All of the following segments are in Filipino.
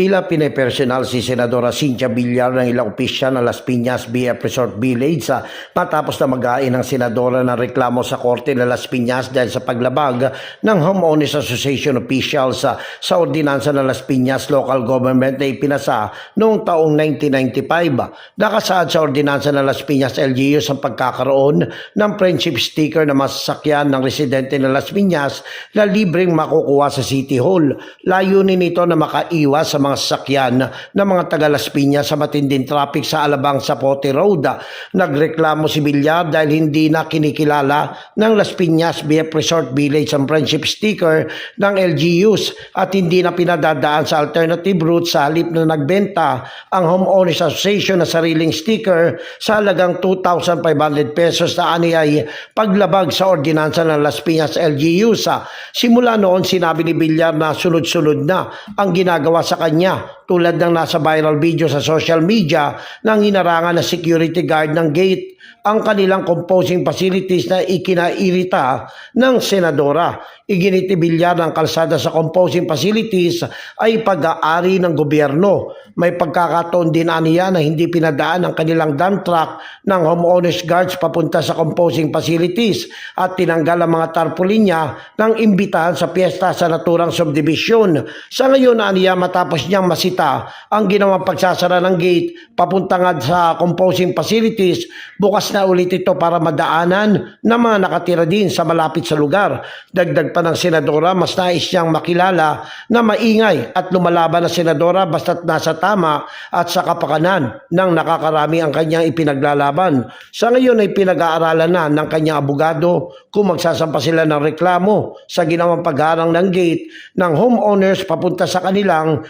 Tila pinepersonal si Senadora Cynthia Villar ng ilang opisyal ng Las Piñas BF Resort Village sa matapos na mag-ain ng Senadora ng reklamo sa Korte ng Las Piñas dahil sa paglabag ng Homeowners Association officials sa, sa ordinansa ng Las Piñas Local Government na ipinasa noong taong 1995. Nakasaad sa ordinansa ng Las Piñas LGU sa pagkakaroon ng friendship sticker na masasakyan ng residente ng Las Piñas na libreng makukuha sa City Hall. Layunin nito na makaiwas sa mga sasakyan ng mga taga Las Piñas sa matinding traffic sa Alabang Sapote Road. Nagreklamo si Villar dahil hindi na kinikilala ng Las Piñas BF Resort Village ang friendship sticker ng LGUs at hindi na pinadadaan sa alternative route sa halip na nagbenta ang Homeowners Association na sariling sticker sa halagang 2,500 pesos na ani ay paglabag sa ordinansa ng Las Piñas LGUs. Simula noon sinabi ni Villar na sunod-sunod na ang ginagawa sa kanya 你啊。Tulad ng nasa viral video sa social media ng inarangan na security guard ng gate ang kanilang composing facilities na ikinairita ng senadora. Iginitibilya ng kalsada sa composing facilities ay pag-aari ng gobyerno. May pagkakataon din aniya na hindi pinadaan ang kanilang dump truck ng homeowners guards papunta sa composing facilities at tinanggal ang mga tarpaulin niya ng imbitahan sa piyesta sa naturang subdivision. Sa ngayon aniya matapos niyang masita ang ginawang pagsasara ng gate papunta nga sa composing facilities, bukas na ulit ito para madaanan ng mga nakatira din sa malapit sa lugar. Dagdag pa ng senadora, mas nais niyang makilala na maingay at lumalaban na senadora basta't nasa tama at sa kapakanan ng nakakarami ang kanyang ipinaglalaban. Sa ngayon ay pinag-aaralan na ng kanyang abogado kung magsasampa sila ng reklamo sa ginawang pagharang ng gate ng homeowners papunta sa kanilang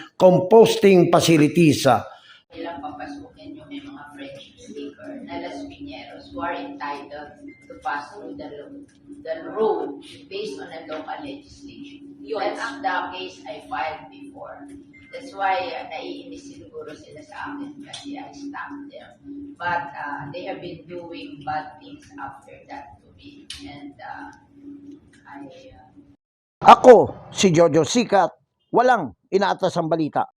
composting facilities. nilang papasukin yung may mga friendship sticker na Las Piñeros who are entitled to pass through the, lo- the road based on a local legislation. Yun, That's the case I filed before. That's why uh, naiinis siguro sila sa akin kasi I stopped them. But uh, they have been doing bad things after that to me. And uh, I... Uh, Ako, si Jojo Sikat, walang inaatas ang balita.